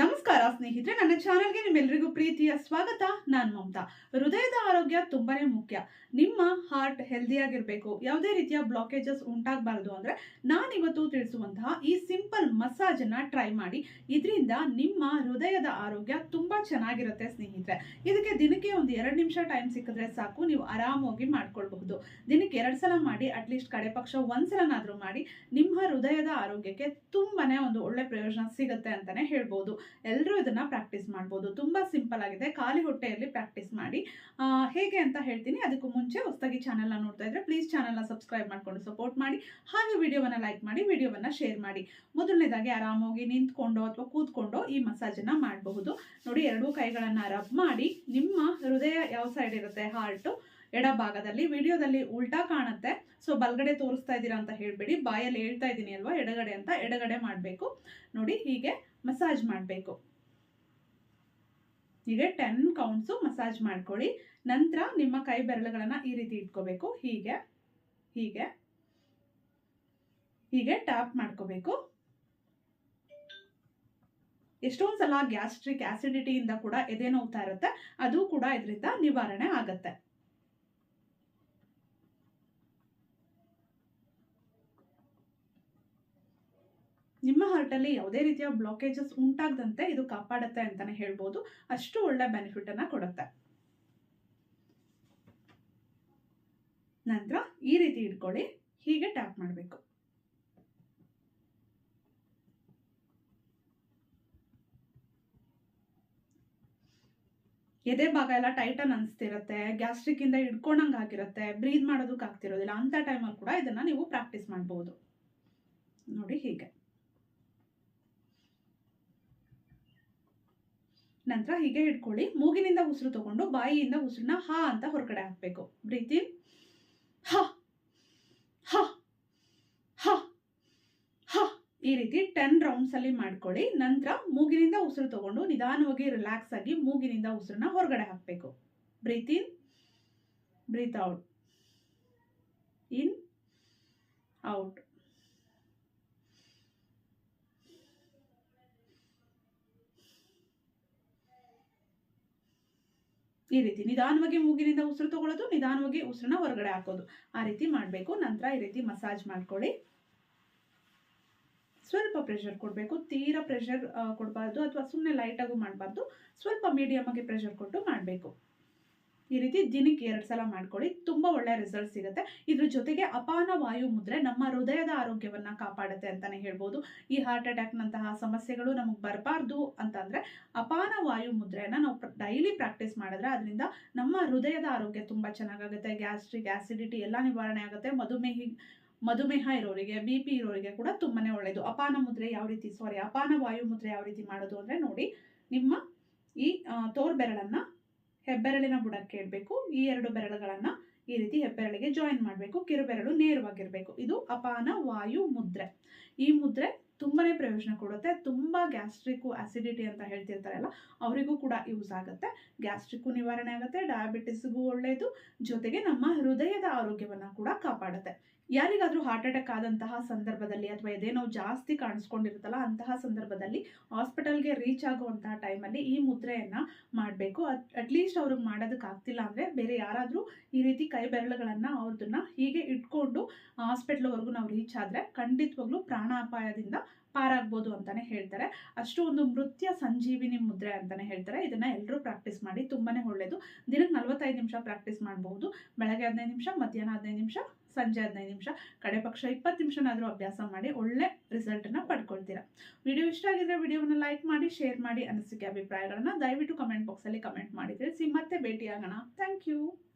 ನಮಸ್ಕಾರ ಸ್ನೇಹಿತರೆ, ನನ್ನ ಚಾನೆಲ್ಗೆ ನಿಮ್ಮೆಲ್ಲರಿಗೂ ಪ್ರೀತಿಯ ಸ್ವಾಗತ. ನಾನು ಮಮತಾ. ಹೃದಯದ ಆರೋಗ್ಯ ತುಂಬಾನೇ ಮುಖ್ಯ. ನಿಮ್ಮ ಹಾರ್ಟ್ ಹೆಲ್ದಿಯಾಗಿರಬೇಕು ಯಾವುದೇ ರೀತಿಯ ಬ್ಲಾಕೇಜಸ್ ಉಂಟಾಗಬಾರದು ಅಂದರೆ ನಾನಿವತ್ತು ತಿಳಿಸುವಂತಹ ಈ ಸಿಂಪಲ್ ಮಸಾಜನ್ನು ಟ್ರೈ ಮಾಡಿ. ಇದರಿಂದ ನಿಮ್ಮ ಹೃದಯದ ಆರೋಗ್ಯ ತುಂಬ ಚೆನ್ನಾಗಿರುತ್ತೆ ಸ್ನೇಹಿತರೆ. ಇದಕ್ಕೆ ದಿನಕ್ಕೆ ಒಂದು ಎರಡು ನಿಮಿಷ ಟೈಮ್ ಸಿಕ್ಕಿದ್ರೆ ಸಾಕು. ನೀವು ಆರಾಮಾಗಿ ಮಾಡ್ಕೊಳ್ಬಹುದು. ದಿನಕ್ಕೆ ಎರಡು ಸಲ ಮಾಡಿ ಅಟ್ಲೀಸ್ಟ್ ಕಡೆ ಪಕ್ಷ ಒಂದ್ಸಲನಾದರೂ ಮಾಡಿ, ನಿಮ್ಮ ಹೃದಯದ ಆರೋಗ್ಯಕ್ಕೆ ತುಂಬಾನೇ ಒಂದು ಒಳ್ಳೆ ಪ್ರಯೋಜನ ಸಿಗುತ್ತೆ ಅಂತಾನೆ ಹೇಳ್ಬೋದು. ಎಲ್ಲರೂ ಇದನ್ನು ಪ್ರಾಕ್ಟೀಸ್ ಮಾಡ್ಬೋದು. ತುಂಬ ಸಿಂಪಲ್ ಆಗಿದೆ. ಖಾಲಿ ಹೊಟ್ಟೆಯಲ್ಲಿ ಪ್ರಾಕ್ಟೀಸ್ ಮಾಡಿ. ಹೇಗೆ ಅಂತ ಹೇಳ್ತೀನಿ. ಅದಕ್ಕೂ ಮುಂಚೆ ಹೊಸದಾಗಿ ಚಾನೆಲ್ನ ನೋಡ್ತಾ ಇದ್ರೆ ಪ್ಲೀಸ್ ಚಾನೆಲ್ನ ಸಬ್ಸ್ಕ್ರೈಬ್ ಮಾಡಿಕೊಂಡು ಸಪೋರ್ಟ್ ಮಾಡಿ. ಹಾಗೆ ವಿಡಿಯೋವನ್ನ ಲೈಕ್ ಮಾಡಿ ವಿಡಿಯೋವನ್ನ ಶೇರ್ ಮಾಡಿ. ಮೊದಲನೇದಾಗಿ ಆರಾಮಾಗಿ ನಿಂತ್ಕೊಂಡು ಅಥವಾ ಕೂತ್ಕೊಂಡು ಈ ಮಸಾಜನ್ನು ಮಾಡಬಹುದು. ನೋಡಿ, ಎರಡೂ ಕೈಗಳನ್ನು ರಬ್ ಮಾಡಿ ನಿಮ್ಮ ಹೃದಯ ಯಾವ ಸೈಡ್ ಇರುತ್ತೆ? ಹಾರ್ಟ್ ಎಡಭಾಗದಲ್ಲಿ ವಿಡಿಯೋದಲ್ಲಿ ಉಲ್ಟಾ ಕಾಣುತ್ತೆ. ಸೊ ಬಲ್ಗಡೆ ತೋರಿಸ್ತಾ ಇದ್ದೀರಾ ಅಂತ ಹೇಳಬೇಡಿ. ಬಾಯಲ್ಲಿ ಹೇಳ್ತಾ ಇದ್ದೀನಿ ಅಲ್ವಾ? ಎಡಗಡೆ ಅಂತ ಎಡಗಡೆ ಮಾಡಬೇಕು. ನೋಡಿ, ಹೀಗೆ ಮಸಾಜ್ ಮಾಡಬೇಕು. ಹೀಗೆ ಟೆನ್ ಕೌಂಟ್ಸು ಮಸಾಜ್ ಮಾಡ್ಕೊಳ್ಳಿ. ನಂತರ ನಿಮ್ಮ ಕೈ ಬೆರಳುಗಳನ್ನು ಈ ರೀತಿ ಇಟ್ಕೋಬೇಕು. ಹೀಗೆ ಹೀಗೆ ಹೀಗೆ ಟ್ಯಾಪ್ ಮಾಡ್ಕೋಬೇಕು. ಎಷ್ಟೊಂದು ಸಲ ಗ್ಯಾಸ್ಟ್ರಿಕ್ ಆ್ಯಸಿಡಿಟಿಯಿಂದ ಕೂಡ ಎದೆ ನೋವ್ತಾ ಇರುತ್ತೆ. ಅದು ಕೂಡ ಇದರಿಂದ ನಿವಾರಣೆ ಆಗತ್ತೆ. ನಿಮ್ಮ ಹಾರ್ಟಲ್ಲಿ ಯಾವುದೇ ರೀತಿಯ ಬ್ಲಾಕೇಜಸ್ ಉಂಟಾಗದಂತೆ ಇದು ಕಾಪಾಡುತ್ತೆ ಅಂತಲೇ ಹೇಳ್ಬೋದು. ಅಷ್ಟು ಒಳ್ಳೆ ಬೆನಿಫಿಟನ್ನು ಕೊಡುತ್ತೆ. ನಂತರ ಈ ರೀತಿ ಇಟ್ಕೊಳ್ಳಿ, ಹೀಗೆ ಟ್ಯಾಪ್ ಮಾಡಬೇಕು. ಎದೆ ಭಾಗ ಎಲ್ಲ ಟೈಟನ್ ಅನಿಸ್ತಿರುತ್ತೆ ಗ್ಯಾಸ್ಟ್ರಿಕ್ ಇಂದ ಹಿಡ್ಕೊಂಡಂಗೆ ಆಗಿರುತ್ತೆ ಬ್ರೀದ್ ಮಾಡೋದಕ್ಕೆ ಆಗ್ತಿರೋದಿಲ್ಲ ಅಂತ ಟೈಮಲ್ಲಿ ಕೂಡ ಇದನ್ನ ನೀವು ಪ್ರಾಕ್ಟೀಸ್ ಮಾಡಬಹುದು ನೋಡಿ ಹೀಗೆ. ನಂತರ ಹೀಗೆ ಇಟ್ಕೊಳ್ಳಿ ಮೂಗಿನಿಂದ ಉಸಿರು ತಗೊಂಡು ಬಾಯಿಯಿಂದ ಉಸಿರನ್ನ ಹಾ ಅಂತ ಹೊರಗಡೆ ಹಾಕಬೇಕು. ಬ್ರೀತ್ ಇನ್ ಹ. ಹ. ಹ. ಹ. ಈ ರೀತಿ ಟೆನ್ ರೌಂಡ್ಸ್ ಅಲ್ಲಿ ಮಾಡ್ಕೊಳ್ಳಿ. ನಂತರ ಮೂಗಿನಿಂದ ಉಸಿರು ತಗೊಂಡು ನಿಧಾನವಾಗಿ ರಿಲ್ಯಾಕ್ಸ್ ಆಗಿ ಮೂಗಿನಿಂದ ಉಸಿರನ್ನ ಹೊರಗಡೆ ಹಾಕಬೇಕು. Breathe breathe out in out ಈ ರೀತಿ ನಿಧಾನವಾಗಿ ಮೂಗಿನಿಂದ ಉಸಿರು ತಗೊಳ್ಳೋದು, ನಿಧಾನವಾಗಿ ಉಸಿರನ್ನ ಹೊರಗಡೆ ಹಾಕೋದು. ಆ ರೀತಿ ಮಾಡಬೇಕು. ನಂತರ ಈ ರೀತಿ ಮಸಾಜ್ ಮಾಡ್ಕೊಳ್ಳಿ. ಸ್ವಲ್ಪ ಪ್ರೆಷರ್ ಕೊಡಬೇಕು. ತೀರಾ ಪ್ರೆಷರ್ ಕೊಡಬಾರ್ದು ಅಥವಾ ಸುಮ್ಮನೆ ಲೈಟಾಗೂ ಮಾಡಬಾರ್ದು. ಸ್ವಲ್ಪ ಮೀಡಿಯಮ್ ಆಗಿ ಪ್ರೆಷರ್ ಕೊಟ್ಟು ಮಾಡಬೇಕು. ಈ ರೀತಿ ದಿನಕ್ಕೆ ಎರಡು ಸಲ ಮಾಡ್ಕೊಳ್ಳಿ ತುಂಬ ಒಳ್ಳೆ ರಿಸಲ್ಟ್ ಸಿಗುತ್ತೆ. ಇದ್ರ ಜೊತೆಗೆ ಅಪಾನ ವಾಯು ಮುದ್ರೆ ನಮ್ಮ ಹೃದಯದ ಆರೋಗ್ಯವನ್ನ ಕಾಪಾಡುತ್ತೆ ಅಂತಾನೆ ಹೇಳ್ಬೋದು. ಈ ಹಾರ್ಟ್ ಅಟ್ಯಾಕ್ನಂತಹ ಸಮಸ್ಯೆಗಳು ನಮಗೆ ಬರಬಾರ್ದು ಅಂತಂದರೆ ಅಪಾನ ವಾಯು ಮುದ್ರೆಯನ್ನು ನಾವು ಡೈಲಿ ಪ್ರಾಕ್ಟೀಸ್ ಮಾಡಿದ್ರೆ ಅದರಿಂದ ನಮ್ಮ ಹೃದಯದ ಆರೋಗ್ಯ ತುಂಬ ಚೆನ್ನಾಗಾಗುತ್ತೆ. ಗ್ಯಾಸ್ಟ್ರಿಕ್ ಆಸಿಡಿಟಿ ಎಲ್ಲ ನಿವಾರಣೆ ಆಗುತ್ತೆ. ಮಧುಮೇಹಿ ಮಧುಮೇಹ ಇರೋರಿಗೆ ಬಿ ಪಿ ಇರೋರಿಗೆ ಕೂಡ ತುಂಬಾ ಒಳ್ಳೆಯದು ಅಪಾನ ಮುದ್ರೆ ಯಾವ ರೀತಿ ಸಾರಿ ಅಪಾನ ವಾಯು ಮುದ್ರೆ ಯಾವ ರೀತಿ ಮಾಡೋದು ಅಂದ್ರೆ ನೋಡಿ ನಿಮ್ಮ ಈ ಆ, ತೋರ್ ಬೆರಳನ್ನ ಹೆಬ್ಬೆರಳಿನ ಬುಡಕ್ಕೆ ಇಡಬೇಕು. ಈ ಎರಡು ಬೆರಳುಗಳನ್ನು ಈ ರೀತಿ ಹೆಬ್ಬೆರಳಿಗೆ ಜಾಯಿನ್ ಮಾಡಬೇಕು. ಕಿರುಬೆರಳು ನೇರವಾಗಿರಬೇಕು. ಇದು ಅಪಾನ ವಾಯು ಮುದ್ರೆ. ಈ ಮುದ್ರೆ ತುಂಬಾನೇ ಪ್ರಯೋಜನ ಕೊಡುತ್ತೆ. ತುಂಬ ಗ್ಯಾಸ್ಟ್ರಿಕ್ ಆಸಿಡಿಟಿ ಅಂತ ಹೇಳ್ತಿರ್ತಾರಲ್ಲ, ಅವರಿಗೂ ಕೂಡ ಯೂಸ್ ಆಗುತ್ತೆ. ಗ್ಯಾಸ್ಟ್ರಿಕ್ಕು ನಿವಾರಣೆ ಆಗುತ್ತೆ ಡಯಾಬಿಟಿಸ್ಗೂ ಒಳ್ಳೆಯದು ಜೊತೆಗೆ ನಮ್ಮ ಹೃದಯದ ಆರೋಗ್ಯವನ್ನ ಕೂಡ ಕಾಪಾಡುತ್ತೆ. ಯಾರಿಗಾದರೂ ಹಾರ್ಟ್ ಅಟ್ಯಾಕ್ ಆದಂತಹ ಸಂದರ್ಭದಲ್ಲಿ ಅಥವಾ ಎದೆ ನೋವು ಜಾಸ್ತಿ ಕಾಣಿಸ್ಕೊಂಡಿರುತ್ತಲ್ಲ, ಅಂತಹ ಸಂದರ್ಭದಲ್ಲಿ ಹಾಸ್ಪಿಟಲ್ಗೆ ರೀಚ್ ಆಗುವಂತಹ ಟೈಮಲ್ಲಿ ಈ ಮುದ್ರೆಯನ್ನು ಮಾಡಬೇಕು. ಅಟ್ಲೀಸ್ಟ್ ಅವ್ರಿಗೆ ಮಾಡೋದಕ್ಕೆ ಆಗ್ತಿಲ್ಲ ಅಂದ್ರೆ ಬೇರೆ ಯಾರಾದರೂ ಈ ರೀತಿ ಕೈ ಬೆರಳುಗಳನ್ನ ಅವ್ರದನ್ನ ಹೀಗೆ ಇಟ್ಕೊಂಡು ಹಾಸ್ಪಿಟ್ಲ್ವರೆಗೂ ನಾವು ರೀಚ್ ಆದ್ರೆ ಖಂಡಿತವಾಗ್ಲೂ ಪ್ರಾಣಾಪಾಯದಿಂದ ಪಾರಾಗ್ಬೋದು ಅಂತಾನೆ ಹೇಳ್ತಾರೆ. ಅಷ್ಟು ಒಂದು ನೃತ್ಯ ಸಂಜೀವಿನಿ ಮುದ್ರೆ ಅಂತಾನೆ ಹೇಳ್ತಾರೆ. ಇದನ್ನ ಎಲ್ಲರೂ ಪ್ರಾಕ್ಟೀಸ್ ಮಾಡಿ ತುಂಬಾನೇ ಒಳ್ಳೇದು. ದಿನಕ್ಕೆ ನಲವತ್ತೈದು ನಿಮಿಷ ಪ್ರಾಕ್ಟೀಸ್ ಮಾಡಬಹುದು. ಬೆಳಗ್ಗೆ ಹದಿನೈದು ನಿಮಿಷ, ಮಧ್ಯಾಹ್ನ ಹದಿನೈದು ನಿಮಿಷ, ಸಂಜೆ ಹದಿನೈದು ನಿಮಿಷ. ಕಡೆ ಪಕ್ಷ ಇಪ್ಪತ್ತು ನಿಮಿಷನಾದರೂ ಅಭ್ಯಾಸ ಮಾಡಿ ಒಳ್ಳೆ ರಿಸಲ್ಟನ್ನ ಪಡ್ಕೊಳ್ತೀರಾ. ವಿಡಿಯೋ ಇಷ್ಟ ಆಗಿದ್ರೆ ವಿಡಿಯೋವನ್ನು ಲೈಕ್ ಮಾಡಿ ಶೇರ್ ಮಾಡಿ ಅನಿಸಿಕೆ ಅಭಿಪ್ರಾಯಗಳನ್ನ ದಯವಿಟ್ಟು ಕಮೆಂಟ್ ಬಾಕ್ಸಲ್ಲಿ ಕಮೆಂಟ್ ಮಾಡಿ ತಿಳಿಸಿ. ಮತ್ತೆ ಭೇಟಿಯಾಗೋಣ. Thank you